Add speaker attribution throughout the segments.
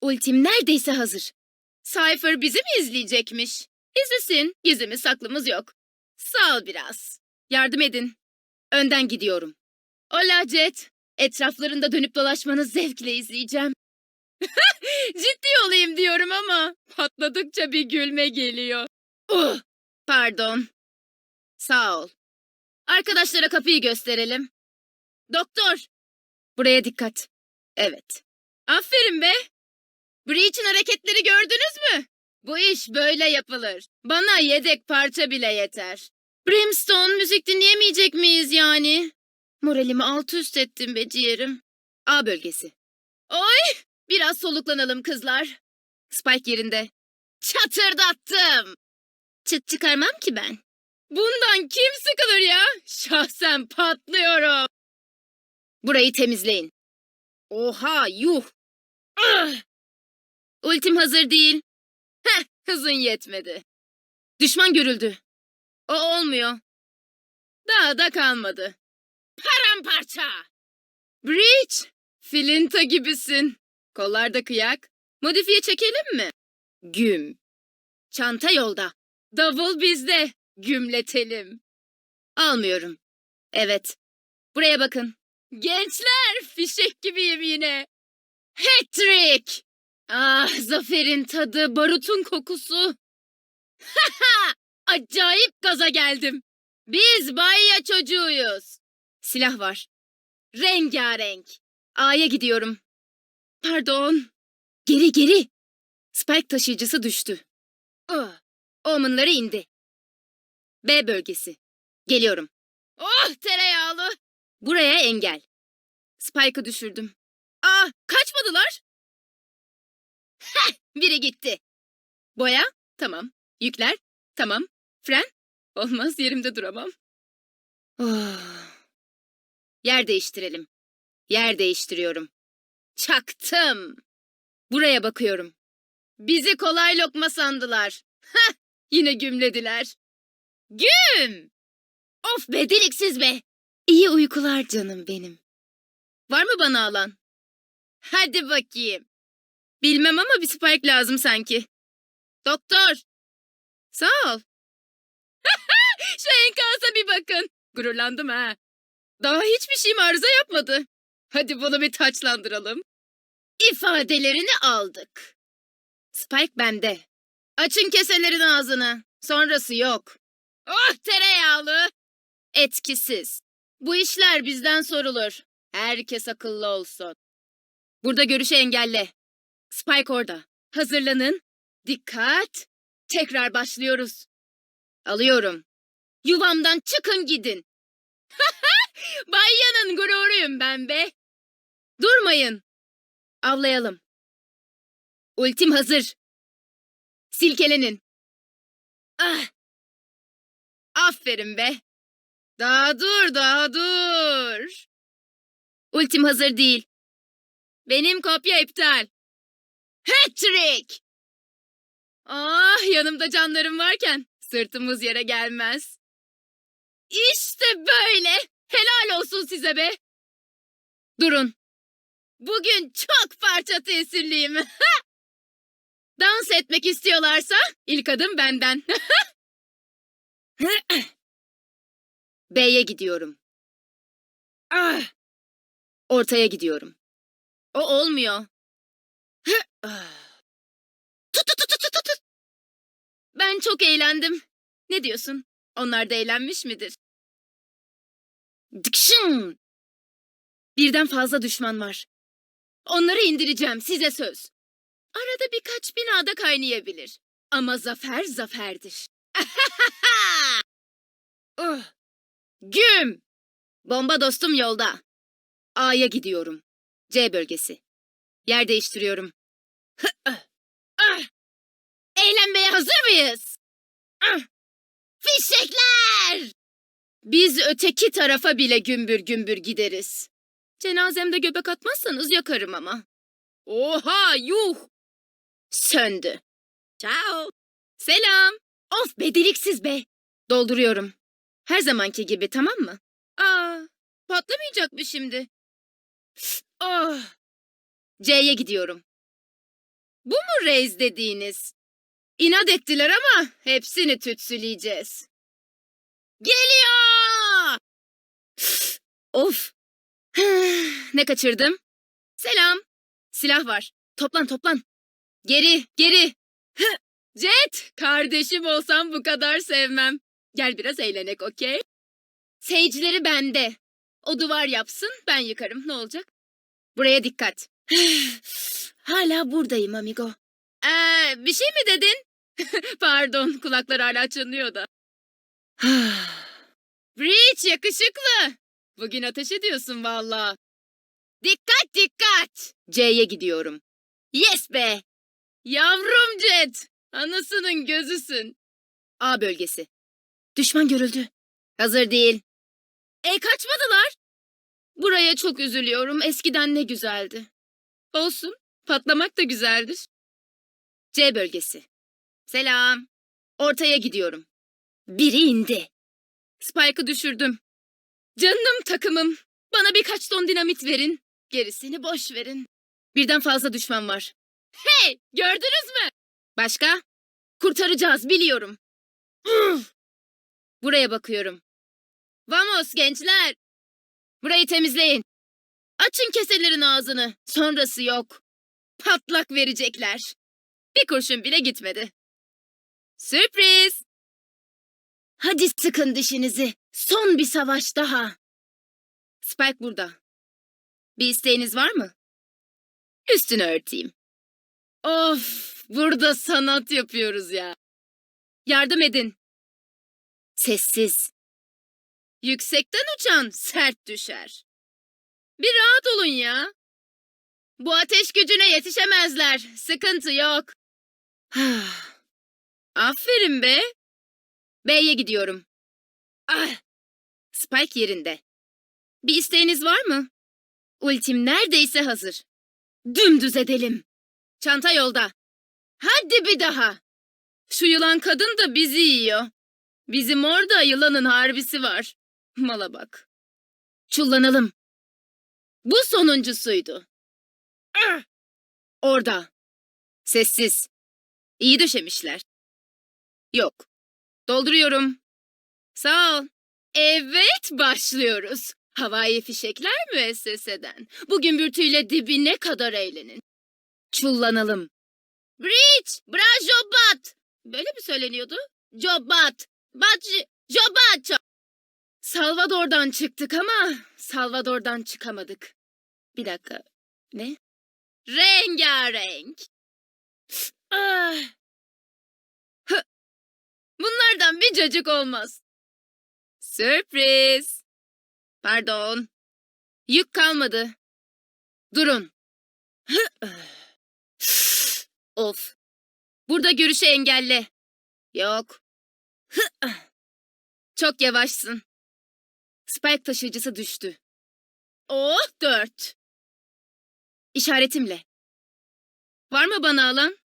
Speaker 1: Ultim neredeyse hazır. Cypher bizi mi izleyecekmiş? İzlesin. Gizlimiz saklımız yok. Sağ ol biraz. Yardım edin. Önden gidiyorum. Ola Jet. Etraflarında dönüp dolaşmanı zevkle izleyeceğim. Ciddi olayım diyorum ama patladıkça bir gülme geliyor. Uh, pardon. Sağ ol. Arkadaşlara kapıyı gösterelim. Doktor. Buraya dikkat. Evet. Aferin be. Breach'in hareketleri gördünüz mü? Bu iş böyle yapılır. Bana yedek parça bile yeter. Brimstone müzik dinleyemeyecek miyiz yani? Moralimi alt üst ettim be ciğerim. A bölgesi. Oy! Biraz soluklanalım kızlar. Spike yerinde. Çatırdattım. Çıt çıkarmam ki ben. Bundan kim sıkılır ya? Şahsen patlıyorum. Burayı temizleyin. Oha yuh. Ah! Ultim hazır değil. Heh hızın yetmedi. Düşman görüldü. O olmuyor. Daha da kalmadı. Paramparça. Breach. Filinta gibisin. Kollarda kıyak. Modifiye çekelim mi? Güm. Çanta yolda. Davul bizde. Gümletelim. Almıyorum. Evet. Buraya bakın. Gençler fişek gibiyim yine. Hat-trick! Ah zaferin tadı, barutun kokusu. Acayip gaza geldim. Biz Bayya çocuğuyuz. Silah var. Rengarenk. A'ya gidiyorum. Pardon. Geri geri. Spike taşıyıcısı düştü. Ah, Omenları indi. B bölgesi. Geliyorum. Oh tereyağlı. Buraya engel. Spike'ı düşürdüm. Aa kaçmadılar. Heh, biri gitti. Boya? Tamam. Yükler? Tamam. Fren? Olmaz yerimde duramam. Oh. Yer değiştirelim. Yer değiştiriyorum. Çaktım. Buraya bakıyorum. Bizi kolay lokma sandılar. Heh, yine gümlediler. Güm! Of be deliksiz be. İyi uykular canım benim. Var mı bana alan? Hadi bakayım. Bilmem ama bir spike lazım sanki. Doktor. Sağ ol. Şu enkaza bir bakın. Gururlandım ha. Daha hiçbir şeyim arıza yapmadı. Hadi bunu bir taçlandıralım. İfadelerini aldık. Spike bende. Açın keselerin ağzını. Sonrası yok. Oh tereyağlı. Etkisiz. Bu işler bizden sorulur. Herkes akıllı olsun. Burada görüşü engelle. Spike orada. Hazırlanın. Dikkat. Tekrar başlıyoruz. Alıyorum. Yuvamdan çıkın gidin. Bayyanın gururuyum ben be. Durmayın. Avlayalım. Ultim hazır. Silkelenin. Ah. Aferin be. Daha dur, daha dur. Ultim hazır değil. Benim kopya iptal. Hat-trick! Ah yanımda canlarım varken sırtımız yere gelmez. İşte böyle. Helal olsun size be. Durun. Bugün çok parça tesirliyim. Dans etmek istiyorlarsa ilk adım benden. B'ye gidiyorum. Ah! Ortaya gidiyorum. O olmuyor. Ben çok eğlendim. Ne diyorsun? Onlar da eğlenmiş midir? Dıkşın! Birden fazla düşman var. Onları indireceğim size söz. Arada birkaç binada kaynayabilir. Ama zafer zaferdir. oh. Güm! Bomba dostum yolda. A'ya gidiyorum. C bölgesi. Yer değiştiriyorum. Eğlenmeye hazır mıyız? Fişekler! Biz öteki tarafa bile gümbür gümbür gideriz. Cenazemde göbek atmazsanız yakarım ama. Oha yuh! Söndü. Ciao. Selam. Of be deliksiz be. Dolduruyorum. Her zamanki gibi tamam mı? Aa, patlamayacak mı şimdi? Oh. C'ye gidiyorum. Bu mu reis dediğiniz? İnat ettiler ama hepsini tütsüleyeceğiz. Geliyor! of! ne kaçırdım? Selam. Silah var. Toplan toplan. Geri, geri. Jet, kardeşim olsam bu kadar sevmem. Gel biraz eğlenek, okey? Seyircileri bende. O duvar yapsın, ben yıkarım. Ne olacak? Buraya dikkat. hala buradayım amigo. Ee, bir şey mi dedin? Pardon, kulaklar hala çınlıyor da. Breach yakışıklı. Bugün ateş ediyorsun valla. Dikkat dikkat. C'ye gidiyorum. Yes be. Yavrum Jet. Anasının gözüsün. A bölgesi. Düşman görüldü. Hazır değil. E kaçmadılar. Buraya çok üzülüyorum. Eskiden ne güzeldi. Olsun. Patlamak da güzeldir. C bölgesi. Selam. Ortaya gidiyorum. Biri indi. Spike'ı düşürdüm. Canım takımım. Bana birkaç ton dinamit verin. Gerisini boş verin. Birden fazla düşman var. Hey! Gördünüz mü? Başka? Kurtaracağız biliyorum. Üf! Buraya bakıyorum. Vamos gençler. Burayı temizleyin. Açın keselerin ağzını. Sonrası yok. Patlak verecekler. Bir kurşun bile gitmedi. Sürpriz. Hadi sıkın dişinizi. Son bir savaş daha. Spike burada. Bir isteğiniz var mı? Üstünü örteyim. Of, burada sanat yapıyoruz ya. Yardım edin. Sessiz. Yüksekten uçan sert düşer. Bir rahat olun ya. Bu ateş gücüne yetişemezler. Sıkıntı yok. Aferin be. B'ye gidiyorum. Ah! Spike yerinde. Bir isteğiniz var mı? Ultim neredeyse hazır. Dümdüz edelim. Çanta yolda. Hadi bir daha. Şu yılan kadın da bizi yiyor. Bizim orada yılanın harbisi var. Mala bak. Çullanalım. Bu sonuncusuydu. Orada. Sessiz. İyi döşemişler. Yok. Dolduruyorum. Sağ ol. Evet başlıyoruz. Havai fişekler müesseseden. Bugün bürtüyle dibine kadar eğlenin. Çullanalım. Breach! Bra jobat! Böyle mi söyleniyordu? Jobat! Bat jobat! Salvador'dan çıktık ama Salvador'dan çıkamadık. Bir dakika. Ne? Rengarenk. Ah. Bunlardan bir cacık olmaz. Sürpriz. Pardon. Yük kalmadı. Durun. of. Burada görüşü engelle. Yok. Çok yavaşsın. Spike taşıyıcısı düştü. Oh dört. İşaretimle. Var mı bana alan?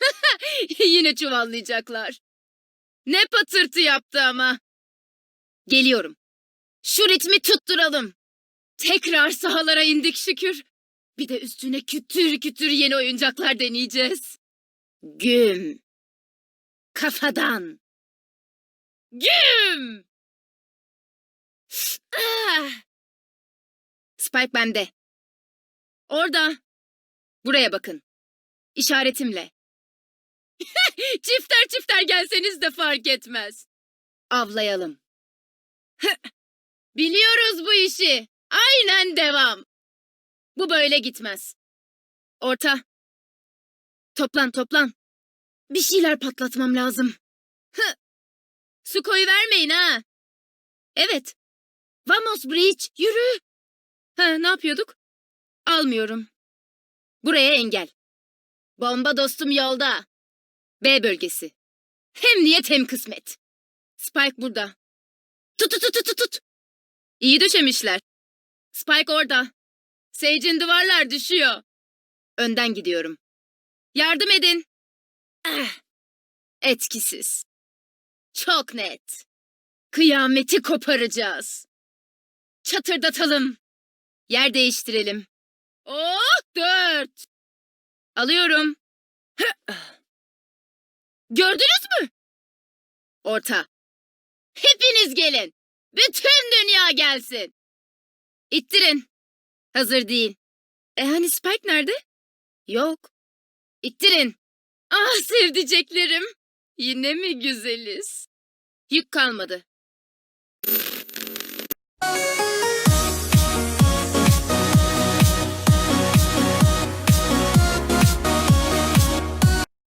Speaker 1: Yine çuvallayacaklar. Ne patırtı yaptı ama. Geliyorum. Şu ritmi tutturalım. Tekrar sahalara indik şükür. Bir de üstüne kütür kütür yeni oyuncaklar deneyeceğiz. Güm. Kafadan. Güm. Ah! Spike bende. Orada. Buraya bakın. İşaretimle. çifter çifter gelseniz de fark etmez. Avlayalım. Biliyoruz bu işi. Aynen devam. Bu böyle gitmez. Orta. Toplan toplan. Bir şeyler patlatmam lazım. Su koyu vermeyin ha. Evet. Vamos Breach yürü. Ha, ne yapıyorduk? Almıyorum. Buraya engel. Bomba dostum yolda. B bölgesi. Hem niyet hem kısmet. Spike burada. Tut tut tut tut tut. İyi döşemişler. Spike orada. Sage'in duvarlar düşüyor. Önden gidiyorum. Yardım edin. Ah, etkisiz. Çok net. Kıyameti koparacağız. Çatırdatalım. Yer değiştirelim. Oh dört. Alıyorum. Gördünüz mü? Orta. Hepiniz gelin. Bütün dünya gelsin. İttirin. Hazır değil. E hani Spike nerede? Yok. İttirin. Ah sevdiceklerim. Yine mi güzeliz? Yük kalmadı.